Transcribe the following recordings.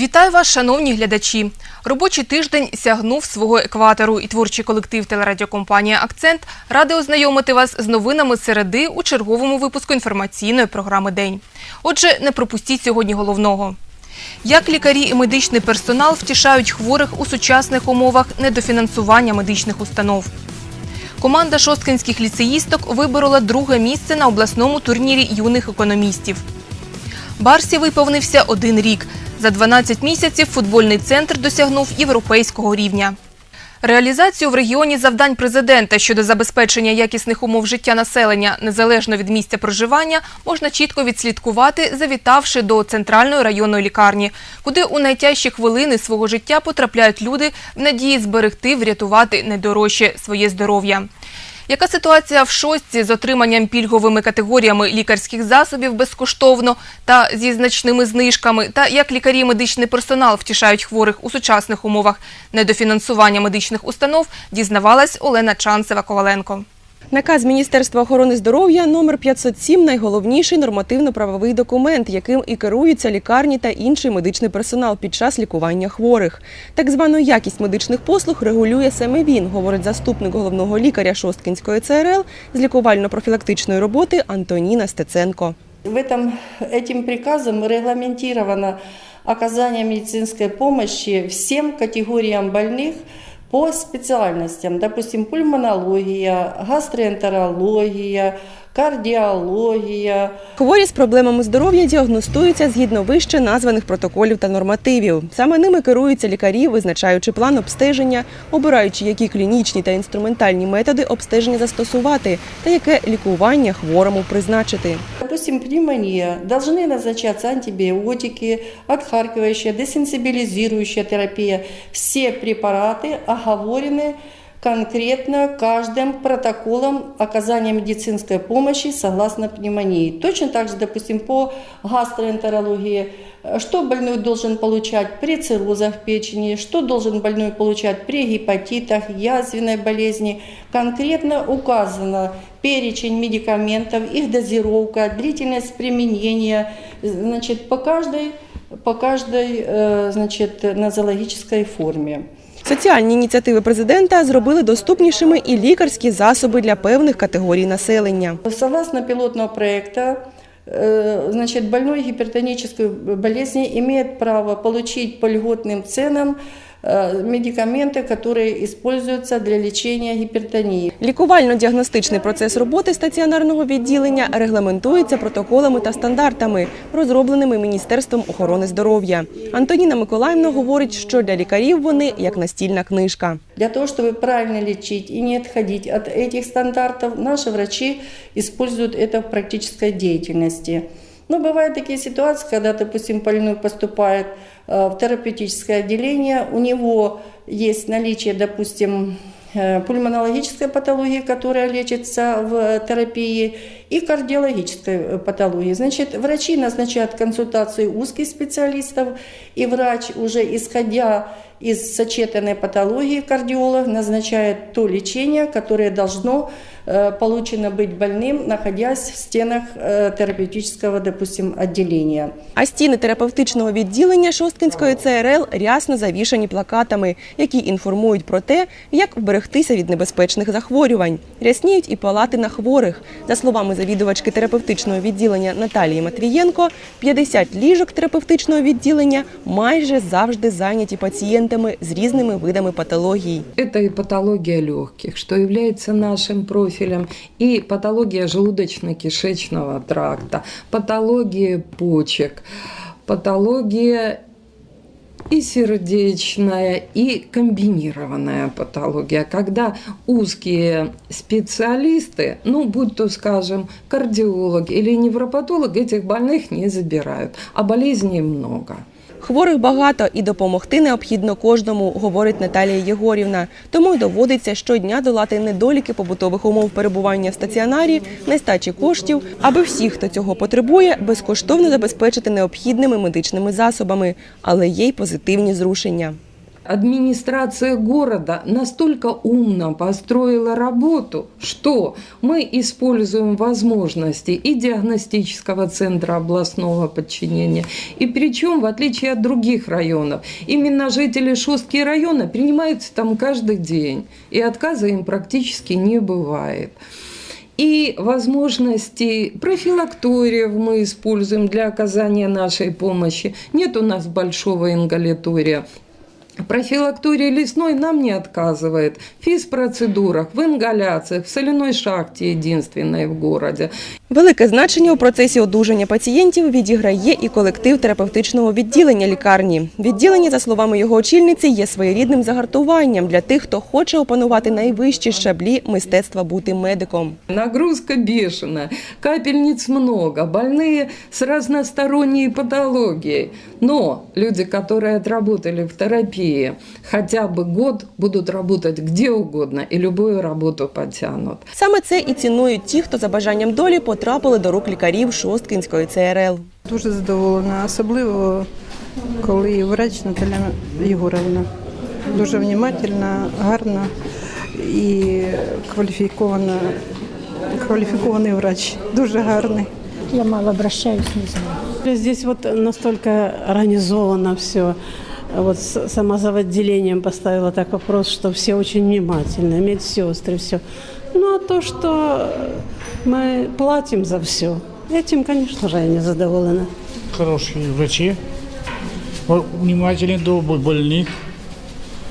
Вітаю вас, шановні глядачі. Робочий тиждень сягнув свого екватору і творчий колектив телерадіокомпанія Акцент ради ознайомити вас з новинами середи у черговому випуску інформаційної програми День. Отже, не пропустіть сьогодні головного. Як лікарі і медичний персонал втішають хворих у сучасних умовах недофінансування медичних установ. Команда шосткинських ліцеїсток виборола друге місце на обласному турнірі юних економістів. Барсі виповнився один рік. За 12 місяців футбольний центр досягнув європейського рівня. Реалізацію в регіоні завдань президента щодо забезпечення якісних умов життя населення незалежно від місця проживання можна чітко відслідкувати, завітавши до центральної районної лікарні, куди у найтяжчі хвилини свого життя потрапляють люди в надії зберегти, врятувати найдорожче своє здоров'я. Яка ситуація в шостці з отриманням пільговими категоріями лікарських засобів безкоштовно та зі значними знижками, та як лікарі і медичний персонал втішають хворих у сучасних умовах недофінансування медичних установ, дізнавалась Олена Чанцева-Коваленко. Наказ Міністерства охорони здоров'я номер 507 – найголовніший нормативно-правовий документ, яким і керуються лікарні та інший медичний персонал під час лікування хворих. Так звану якість медичних послуг регулює саме він, говорить заступник головного лікаря Шосткинської ЦРЛ з лікувально-профілактичної роботи Антоніна Стеценко. В этом, этим приказом регламентировано оказание медицинской помощи всем категориям больных по специальностям, допустим, пульмонология, гастроэнтерология, кардиология, Хворі з проблемами здоров'я діагностуються згідно вище названих протоколів та нормативів. Саме ними керуються лікарі, визначаючи план обстеження, обираючи, які клінічні та інструментальні методи обстеження застосувати та яке лікування хворому призначити. Допустим, пневмония. Должны назначаться антибиотики, отхаркивающая, десенсибилизирующая терапия. Все препараты оговорены конкретно каждым протоколом оказания медицинской помощи согласно пневмонии. Точно так же, допустим, по гастроэнтерологии, что больной должен получать при циррозах печени, что должен больной получать при гепатитах, язвенной болезни. Конкретно указано перечень медикаментов, их дозировка, длительность применения, значит, по каждой, по каждой э, значит, нозологической форме. Соціальні ініціативи президента зробили доступнішими і лікарські засоби для певних категорій населення. Согласно пилотного проекта, э, значит, больной гипертонической болезни имеет право получить по льготным ценам э, медикаменты, которые используются для лечения гипертонии. Лікувально-діагностичний процес роботи стаціонарного відділення регламентується протоколами та стандартами, розробленими Міністерством охорони здоров'я. Антоніна Миколаївна говорить, що для лікарів вони як настільна книжка. Для того, чтобы правильно лечить и не отходить от этих стандартов, наши врачи используют это в практической деятельности. Но бывают такие ситуации, когда, допустим, больной поступает э, в терапевтическое отделение, у него есть наличие, допустим, э, пульмонологической патологии, которая лечится в терапии, и кардиологической э, патологии. Значит, врачи назначают консультации узких специалистов, и врач, уже исходя из сочетанной патологии, кардиолог назначает то лечение, которое должно получено быть больным, находясь в стенах э, терапевтического, допустим, отделения. А стіни терапевтичного відділення Шосткинської ЦРЛ рясно завішані плакатами, які інформують про те, як вберегтися від небезпечних захворювань. Рясніють і палати на хворих. За словами завідувачки терапевтичного відділення Наталії Матвієнко, 50 ліжок терапевтичного відділення майже завжди зайняті пацієнтами з різними видами патологій. Это и патология легких, что является нашим профилем, и патология желудочно-кишечного тракта, патология почек, патология и сердечная, и комбинированная патология, когда узкие специалисты, ну, будь то, скажем, кардиолог или невропатолог, этих больных не забирают, а болезней много. Хворих багато і допомогти необхідно кожному, говорить Наталія Єгорівна. Тому й доводиться щодня долати недоліки побутових умов перебування в стаціонарі, нестачі коштів, аби всі, хто цього потребує, безкоштовно забезпечити необхідними медичними засобами, але є й позитивні зрушення. Администрация города настолько умно построила работу, что мы используем возможности и диагностического центра областного подчинения, и причем, в отличие от других районов, именно жители Шостки района принимаются там каждый день, и отказа им практически не бывает. И возможности профилакториев мы используем для оказания нашей помощи. Нет у нас большого ингалятория. Профилактория лесной нам не отказывает. В физпроцедурах, в ингаляциях, в соляной шахте единственной в городе. Велике значення у процесі одужання пацієнтів відіграє і колектив терапевтичного відділення лікарні. Відділення, за словами його очільниці, є своєрідним загартуванням для тих, хто хоче опанувати найвищі щаблі мистецтва бути медиком. Нагрузка бешеная, капельниц много, больные с разносторонней патологией. Но люди, которые отработали в терапии хотя бы год, будут работать где угодно и любую работу потянут. Саме це і цінують ті, хто за бажанням долі потрапили до рук лікарів Шосткинської ЦРЛ. Дуже задоволена, особливо коли врач Наталя Єгоровна. Дуже внимательна, гарна і кваліфікована, кваліфікований врач. Дуже гарний. Я мало обращаюсь, не знаю. Здесь вот настолько организовано все. Вот сама за отделением поставила так вопрос, что все очень внимательны, медсестры, все. Ну а то, что мы платим за все, этим, конечно же, я не задоволена. хорошие врачи, во- внимательны до бо- больных,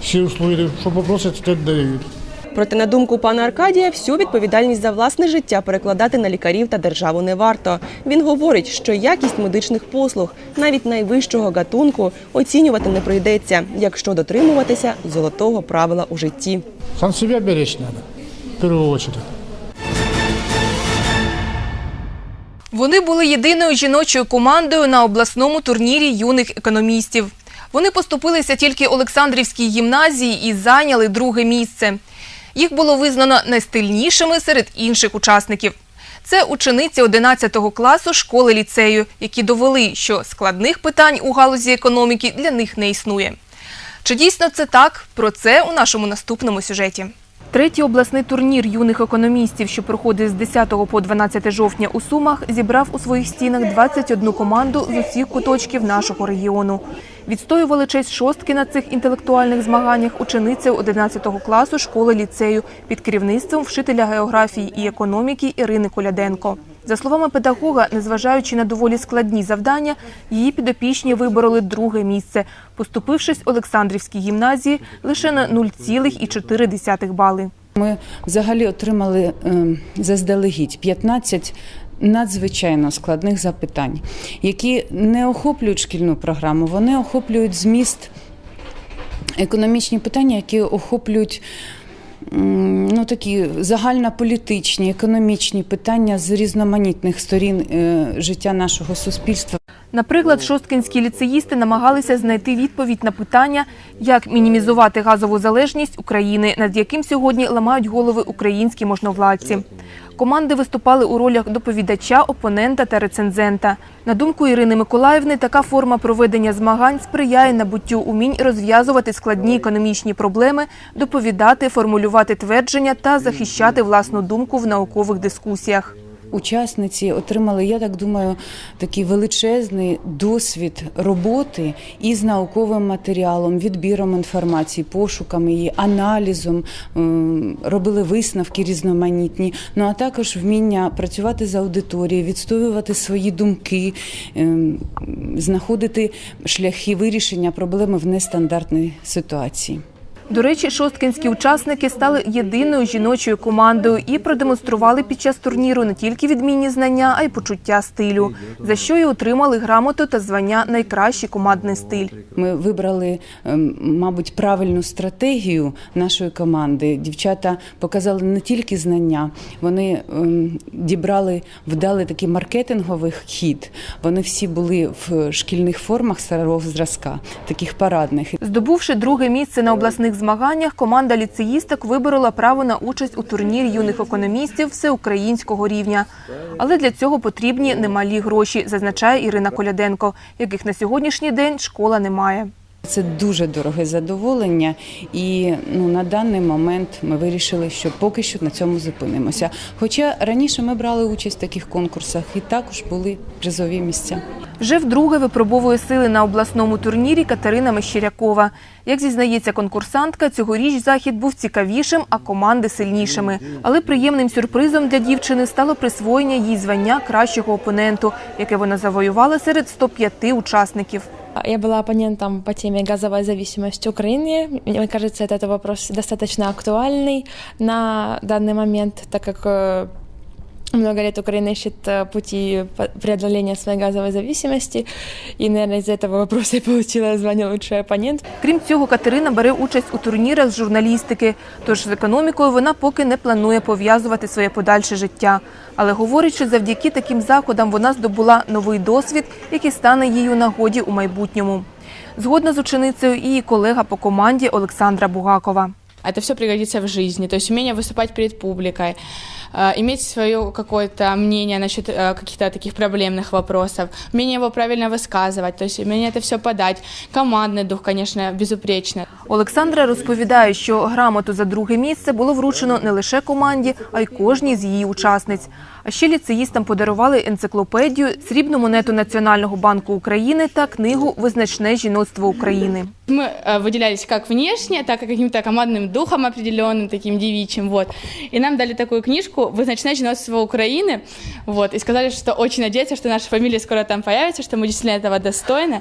все условия, что попросят, это дают. Проте, на думку пана Аркадія, всю відповідальність за власне життя перекладати на лікарів та державу не варто. Він говорить, що якість медичних послуг, навіть найвищого гатунку, оцінювати не прийдеться, якщо дотримуватися золотого правила у житті. Сам себя беречь надо, в первую очередь. Вони були єдиною жіночою командою на обласному турнірі юних економістів. Вони поступилися тільки Олександрівській гімназії і зайняли друге місце. Їх було визнано найстильнішими серед інших учасників. Це учениці 11 класу школи ліцею, які довели, що складних питань у галузі економіки для них не існує. Чи дійсно це так? Про це у нашому наступному сюжеті. Третій обласний турнір юних економістів, що проходить з 10 по 12 жовтня у Сумах, зібрав у своїх стінах 21 команду з усіх куточків нашого регіону. Відстоювали честь шостки на цих інтелектуальних змаганнях учениця 11 класу школи ліцею під керівництвом вчителя географії і економіки Ірини Коляденко. За словами педагога, незважаючи на доволі складні завдання, її підопічні вибороли друге місце, поступившись Олександрівській гімназії лише на 0,4 бали. Ми взагалі отримали е, заздалегідь 15 надзвичайно складних запитань, які не охоплюють шкільну програму, вони охоплюють зміст економічні питання, які охоплюють. Ну, такі загальнополітичні, економічні питання з різноманітних сторін е, життя нашого суспільства. Наприклад, шосткинські ліцеїсти намагалися знайти відповідь на питання, як мінімізувати газову залежність України, над яким сьогодні ламають голови українські можновладці. Команди виступали у ролях доповідача, опонента та рецензента. На думку Ірини Миколаївни, така форма проведення змагань сприяє набуттю умінь розв'язувати складні економічні проблеми, доповідати, формулювати твердження та захищати власну думку в наукових дискусіях. Учасниці отримали, я так думаю, такий величезний досвід роботи із науковим матеріалом, відбіром інформації, пошуком її, аналізом, робили висновки різноманітні. Ну а також вміння працювати з аудиторією, відстоювати свої думки, ем, знаходити шляхи вирішення проблеми в нестандартній ситуації. До речі, шосткинські учасники стали єдиною жіночою командою і продемонстрували під час турніру не тільки відмінні знання, а й почуття стилю, за що й отримали грамоту та звання Найкращий командний стиль. Ми вибрали, ем, мабуть, правильну стратегію нашої команди. Дівчата показали не тільки знання, вони ем, дібрали, вдали такий маркетинговий хід. Вони всі були в шкільних формах старого зразка, таких парадних. Здобувши друге місце на обласних змаганнях, команда ліцеїсток виборола право на участь у турнірі юних економістів всеукраїнського рівня. Але для цього потрібні немалі гроші, зазначає Ірина Коляденко, яких на сьогоднішній день школа не має. Це дуже дороге задоволення, і ну, на даний момент ми вирішили, що поки що на цьому зупинимося. Хоча раніше ми брали участь в таких конкурсах і також були призові місця. Вже вдруге випробовує сили на обласному турнірі Катерина Мещерякова. Як зізнається конкурсантка, цьогоріч захід був цікавішим, а команди сильнішими. Але приємним сюрпризом для дівчини стало присвоєння їй звання кращого опоненту, яке вона завоювала серед 105 учасників. Я была оппонентом по теме газовой зависимости Украины. Мне кажется, этот вопрос достаточно актуальный на данный момент, так как э, много лет Украина ищет э, пути по- преодоления своей газовой зависимости. И, наверное, из-за этого вопроса я получила звание «Лучший оппонент». Крім цього, Катерина бере участь у турнірах з журналістики. Тож з економікою вона поки не планує пов'язувати своє подальше життя. Але говорить, що завдяки таким заходам вона здобула новий досвід, який стане їй у нагоді у майбутньому. Згодна з ученицею і її колега по команді Олександра Бугакова. Это все пригодится в жизни. То есть умение выступать перед публикой, э, иметь свое какое-то мнение насчет э, каких-то таких проблемных вопросов, умение его правильно высказывать, то есть умение это все подать. Командный дух, конечно, безупречный. Олександра розповідає, що грамоту за друге місце було вручено не лише команді, а й кожній з її учасниць. А ще ліцеїстам подарували енциклопедію, срібну монету Національного банку України та книгу Визначне жіноцтво України. Мы э, выделялись как внешне, так и каким-то командным духом определенным, таким девичьим, вот. И нам дали такую книжку «Вызначное жіноцтво Украины», вот, и сказали, что очень надеются, что наша фамилия скоро там появится, что мы действительно этого достойны.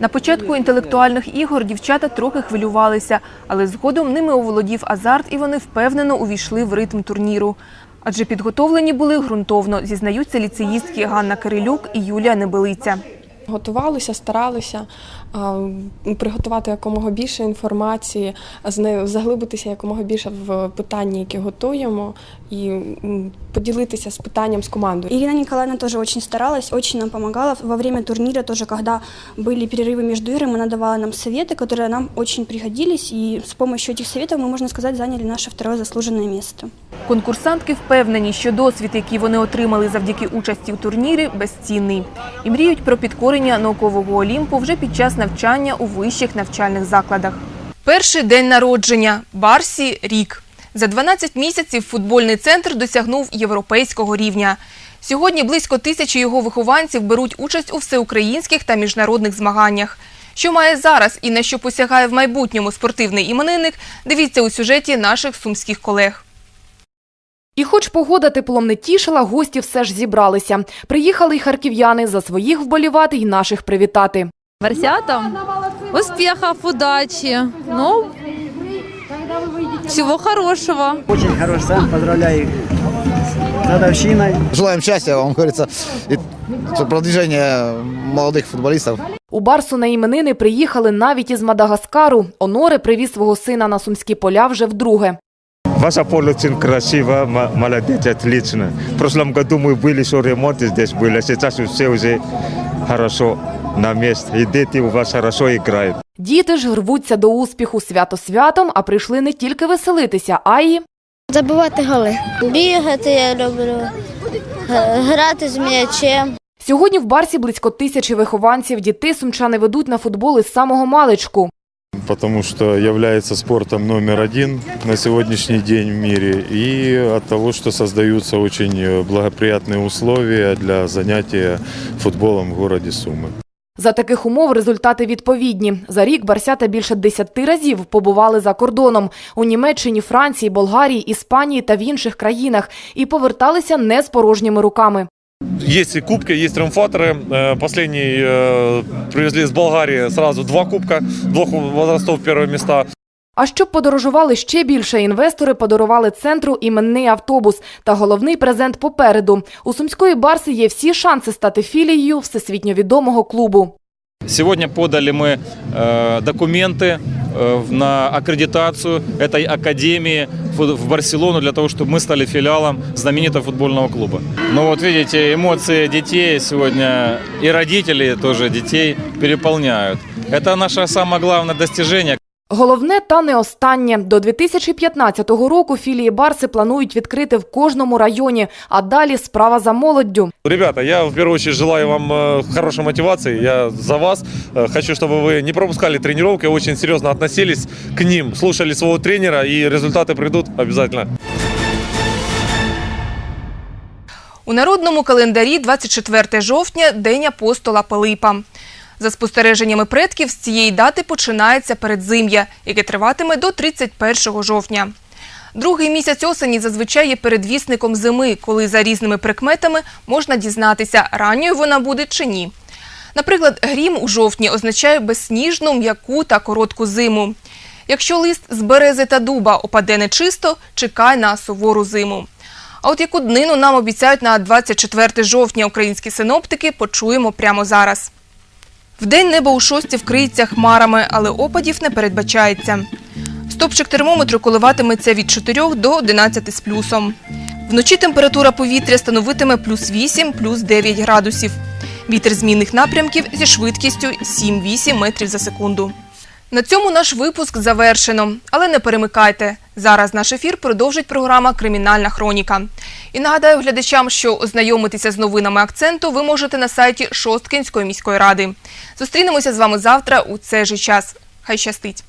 На початку інтелектуальних ігор дівчата трохи хвилювалися, але згодом ними оволодів азарт і вони впевнено увійшли в ритм турніру. Адже підготовлені були ґрунтовно, зізнаються ліцеїстки Ганна Кирилюк і Юлія Небелиця. Готувалися, старалися а, приготувати якомога більше інформації, з нею заглибитися якомога більше в питання, які готуємо, і м, поділитися з питанням з командою. Ирина Николаевна тоже очень старалась, очень нам помогала. Во время турнира тоже, когда были перерывы между играми, она давала нам советы, которые нам очень пригодились. И с помощью этих советов мы, можно сказать, заняли наше второе заслуженное место. Конкурсантки впевнені, що досвід, який вони отримали завдяки участі у турнірі, безцінний. І мріють про підкорення наукового олімпу вже під час навчання у вищих навчальних закладах. Перший день народження – Барсі – рік. За 12 місяців футбольний центр досягнув європейського рівня. Сьогодні близько тисячі його вихованців беруть участь у всеукраїнських та міжнародних змаганнях. Що має зараз і на що посягає в майбутньому спортивний іменинник, дивіться у сюжеті наших сумських колег. І хоч погода теплом не тішила, гості все ж зібралися. Приїхали й харків'яни за своїх вболівати й наших привітати. Барсятам успехов, удачи. Ну, всего хорошего. Очень хорошо, поздравляю их с годовщиной. Желаем счастья, вам говорится, и продвижения молодых футболистов. У Барсу на іменини приїхали навіть із Мадагаскару. Оноре привіз свого сина на сумські поля вже вдруге. Ваша поле очень красиво, м- молодец, отлично. В прошлом году мы были, что ремонт здесь были, а сейчас все уже хорошо на месте. И дети у вас хорошо играют. Діти ж рвуться до успіху свято святом, а прийшли не тільки веселитися, а й Забивати голи. Бігати я люблю, г- грати з м'ячем. Сьогодні в Барсі близько тисячі вихованців. Діти сумчани ведуть на футбол із самого маличку. потому что является спортом номер один на сегодняшний день в мире, и от того, что создаются очень э, благоприятные условия для занятия футболом в городе Сумы. За таких умов результати відповідні. За рік барсята більше 10 разів побували за кордоном у Німеччині, Франції, Болгарії, Іспанії та в інших країнах і поверталися не з порожніми руками. Есть и кубки, есть триумфаторы. Э, Последний э, привезли из Болгарии сразу два кубка, двух возрастов первые места. А щоб подорожували ще більше, інвестори подарували центру іменний автобус. Та головний презент попереду. У Сумської Барси є всі шанси стати філією всесвітньо відомого клубу. Сегодня подали мы э, документы э, на аккредитацию этой академии в, в Барселону для того, чтобы мы стали филиалом знаменитого футбольного клуба. Ну вот видите, эмоции детей сегодня и родителей тоже детей переполняют. Это наше самое главное достижение. Головне та не останнє. До 2015 року філії Барси планують відкрити в кожному районі, а далі справа за молоддю. Ребята, я в первую очередь желаю вам э, хорошей мотивации. Я за вас. Э, Хочу, чтобы вы не пропускали тренировки, очень серьезно относились к ним, слушали своего тренера, и результаты придут обязательно. У народному календарі 24 жовтня – День апостола Пилипа. За спостереженнями предків, з цієї дати починається передзим'я, яке триватиме до 31 жовтня. Другий місяць осені зазвичай є передвісником зими, коли за різними прикметами можна дізнатися, ранньою вона буде чи ні. Наприклад, грім у жовтні означає безсніжну, м'яку та коротку зиму. Якщо лист з берези та дуба опаде нечисто, чекай на сувору зиму. А от яку днину нам обіцяють на 24 жовтня українські синоптики, почуємо прямо зараз. Вдень небо у шості вкриється хмарами, але опадів не передбачається. Стопчик термометру коливатиметься від 4 до 11 з плюсом. Вночі температура повітря становитиме плюс 8, плюс 9 градусів. Вітер змінних напрямків зі швидкістю 7-8 метрів за секунду. На цьому наш випуск завершено. Але не перемикайте. Зараз наш ефір продовжить програма Кримінальна хроніка. І нагадаю глядачам, що ознайомитися з новинами акценту ви можете на сайті Шосткинської міської ради. Зустрінемося з вами завтра у цей же час. Хай щастить!